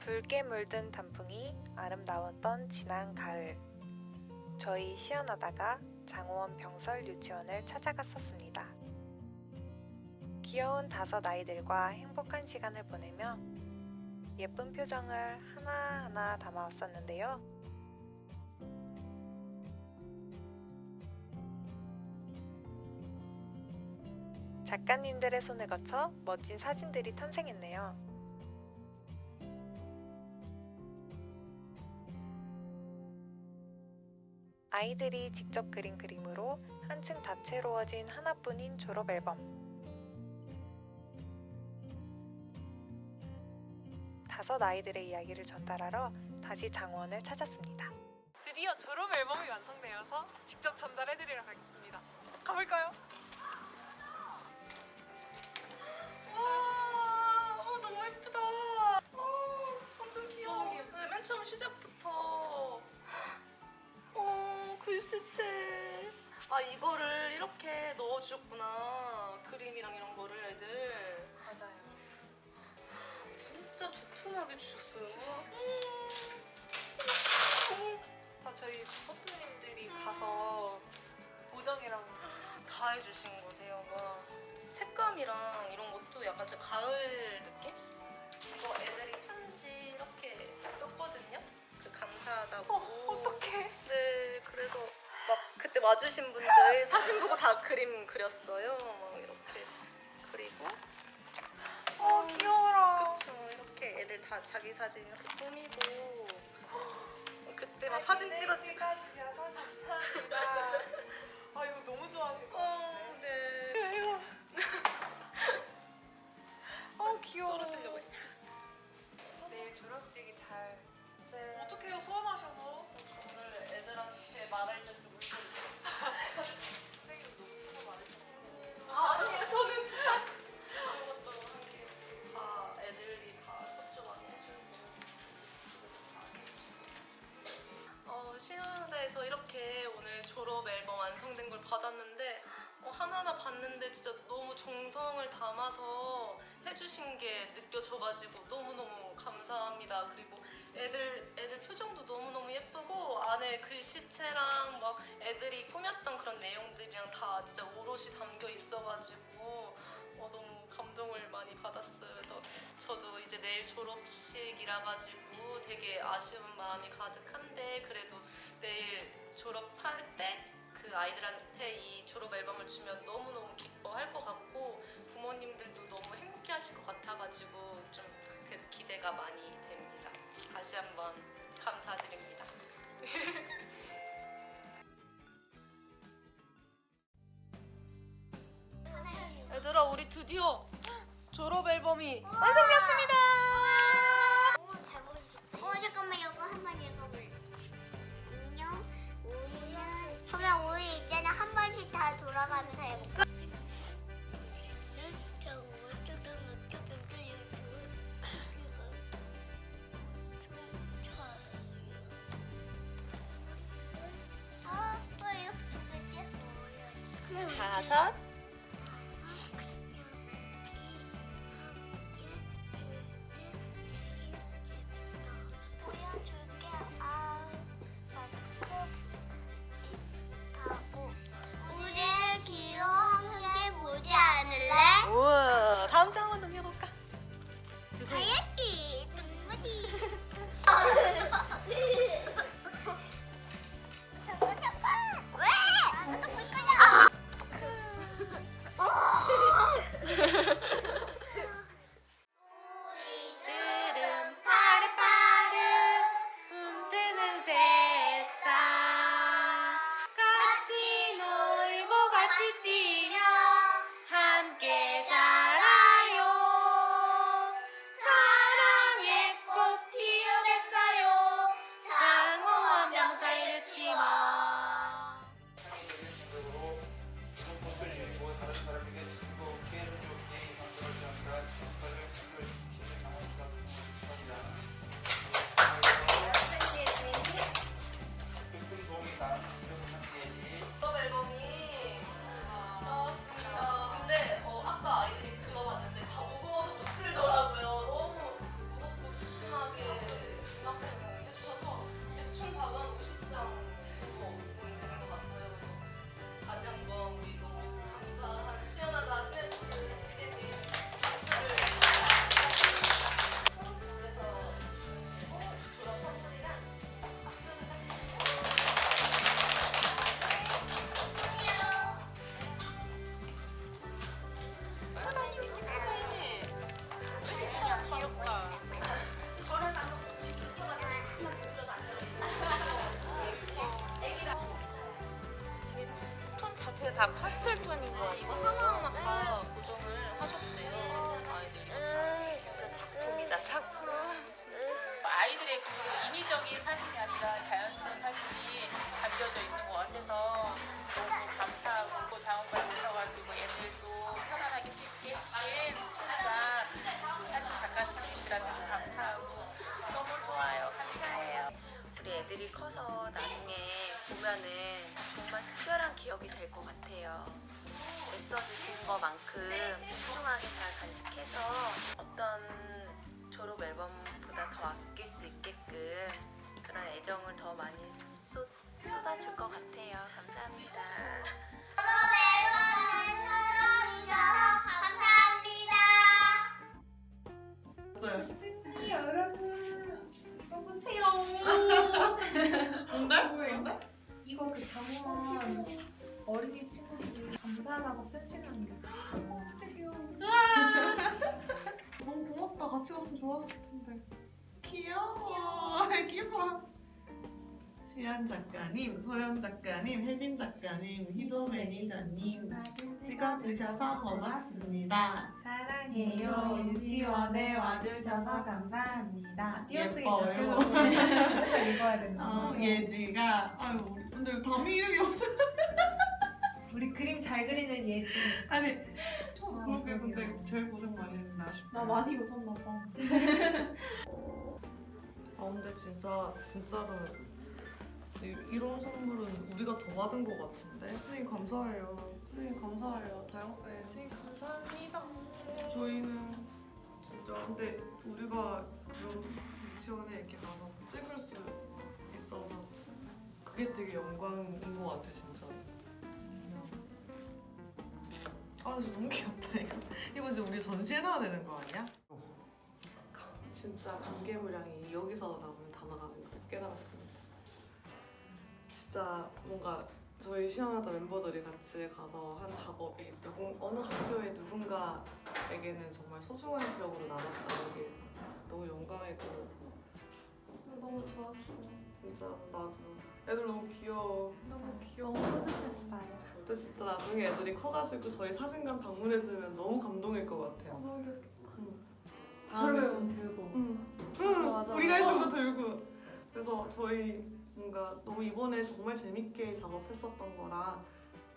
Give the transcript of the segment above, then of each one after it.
붉게 물든 단풍이 아름다웠던 지난 가을. 저희 시연하다가 장호원 병설 유치원을 찾아갔었습니다. 귀여운 다섯 아이들과 행복한 시간을 보내며 예쁜 표정을 하나하나 담아왔었는데요. 작가님들의 손을 거쳐 멋진 사진들이 탄생했네요. 아이들이 직접 그린 그림으로 한층 다채로워진 하나뿐인 졸업 앨범. 다섯 아이들의 이야기를 전달하러 다시 장원을 찾았습니다. 드디어 졸업 앨범이 완성되어서 직접 전달해드리러 가겠습니다. 가볼까요? 와, 어, 너무 예쁘다. 어, 완전 귀여워. 네, 맨 처음 시작부터. 어, 글씨체. 아, 이거를 이렇게 넣어주셨구나. 그림이랑 이런 거를 애들. 맞아요. 진짜 두툼하게 주셨어요. 음, 다 저희 호뚜님들이 가서 보정이랑 다 해주신 거세요. 와. 색감이랑 이런 것도 약간 좀 가을 느낌? 이거 애들이 편지 이렇게 썼거든요. 그 감사하다고. 어, 그래서 막 그때 와주신 분들 사진 보고 다 그림 그렸어요. 막 이렇게 그리고 어, 귀여워라. 그쵸 이렇게 애들 다 자기 사진 이렇게 꾸미고 그때 막 사진 찍어주. 찍어주셔서 감사합니다. 아, 이거 너무 좋아하실 것 어, 같은데. 네. 이거. 어, 귀여워. 떨어지려고 해. 내일 졸업식이 잘. 네. 어떡해요, 소원하셔서. 애들한테 말할 때좀 울고 선생님 너무 수고 많으셨어요. 아, 아니에요. 저는 진짜 아무것도 한게 다 애들이 다 협조 많이 해주고 그래서 다 해주시고. 어, 신화대에서 이렇게 오늘 졸업 앨범 완성된 걸 받았는데 어, 하나하나 봤는데 진짜 너무 정성을 담아서 해주신 게 느껴져가지고 너무너무 감사합니다. 그리고 애들 애들 표정도 너무 너무 예쁘고 안에 글씨체랑 막 애들이 꾸몄던 그런 내용들이랑 다 진짜 오롯이 담겨 있어가지고 어, 너무 감동을 많이 받았어요. 그래서 저도 이제 내일 졸업식이라 가지고 되게 아쉬운 마음이 가득한데 그래도 내일 졸업할 때 그 아이들한테 이 졸업 앨범을 주면 너무너무 기뻐할 것 같고 부모님들도 너무 행복해 하실 것 같아가지고 좀 그래도 기대가 많이 다. 다시 한번 감사드립니다. 얘들아 우리 드디어 졸업 앨범이 완성되었습니다. 두 자체가 다 파스텔 톤인 거 네, 이거 하나하나 다 고정을 하셨대요. 아이들이. 진짜 작품이다 작품. 아이들의 그 인위적인 사진이 아니라 자연스러운 사진이 담겨져 있는 것 같아서 너무 감사하고 또 장원까지 오셔가지고 애들도 편안하게 찍게 해주신 친구가 그 사진 작가님들한테도 감사하고 너무 좋아요. 감사해요. 우리 애들이 커서 나중에 보면은 정말 특별한 기억이 될 것 같아요. 애써주신 것만큼 소중하게 잘 간직해서 어떤 졸업 앨범보다 더 아낄 수 있게끔 그런 애정을 더 많이 쏟, 쏟아줄 것 같아요. 감사합니다. 감사합니다. 이거 그 장원 어린이 친구들이 감사하다고 편지 남겼어. 너무 고맙다. 같이 갔으면 좋았을 텐데. 귀여워. 애기 봐. 시안 작가님, 소연 작가님, 혜빈 작가님, 희도 매니저님 찍어주셔서 고맙습니다. 사랑해요. 유치원에 와주셔서 감사합니다. 띄어쓰기 예뻐요. 자체로 해서 읽어야 된다. 어, 예지가 아유 우리 근데 담임 이름이 없어. 우리 그림 잘 그리는 예지. 아니 아, 그렇게. 근데 제일 고생 많이 했나 싶어. 나 많이 웃었나 봐. 아 근데 진짜 진짜로 이, 이런 선물은 우리가 더 받은 것 같은데 선생님 감사해요 선생님 감사해요 다영 쌤 선생님 감사합니다. 저희는 진짜 근데 우리가 이런 유치원에 이렇게 가서 찍을 수 그게 되게 영광인 것 같아 진짜 아 진짜 너무 귀엽다 이거 이거 지금 우리 전시해놔야 되는 거 아니야? 진짜 감개무량이 여기서 나오는 단어라는 걸 깨달았습니다 진짜 뭔가 저희 시연하던 멤버들이 같이 가서 한 작업이 누군 어느 학교의 누군가에게는 정말 소중한 기억으로 남았다는 게 너무 영광이고 너무 좋았어. 진짜 나도 애들 너무 귀여워 너무 귀여워. 뿌듯했어요. 또 진짜 나중에 애들이 커가지고 저희 사진관 방문해주면 너무 감동일 것 같아요 너무 귀엽다. 다음에 저를 들고. 응, 응 맞아. 우리가 해준 거 들고 그래서 저희 뭔가 너무 이번에 정말 재밌게 작업했었던 거라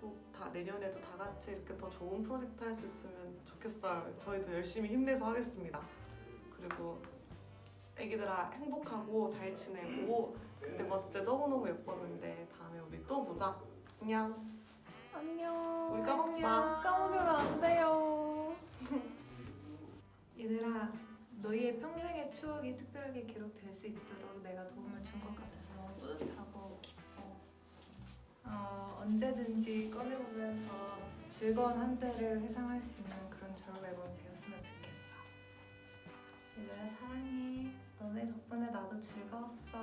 꼭 다 내년에도 다 같이 이렇게 더 좋은 프로젝트 할 수 있으면 좋겠어요. 저희도 열심히 힘내서 하겠습니다. 그리고 애기들아 행복하고 잘 지내고 그때 봤을 때 너무너무 예뻤는데 다음에 우리 또 보자. 안녕. 안녕. 우리 까먹지 마. 까먹으면 안 돼요. 얘들아, 너희의 평생의 추억이 특별하게 기록될 수 있도록 내가 도움을 준 것 같아서 뿌듯하고 기뻐. 어, 언제든지 꺼내보면서 즐거운 한때를 회상할 수 있는 그런 졸업 앨범이 되었으면 좋겠어. 얘들아 사랑해. 너네 덕분에 나도 즐거웠어.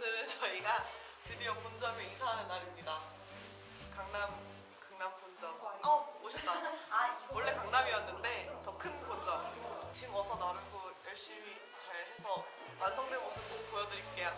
오늘은 저희가 드디어 본점에 이사하는 날입니다. 강남 강남 본점. 어 멋있다. 원래 강남이었는데 더 큰 본점. 짐 어서 나르고 열심히 잘 해서 완성된 모습 꼭 보여드릴게요.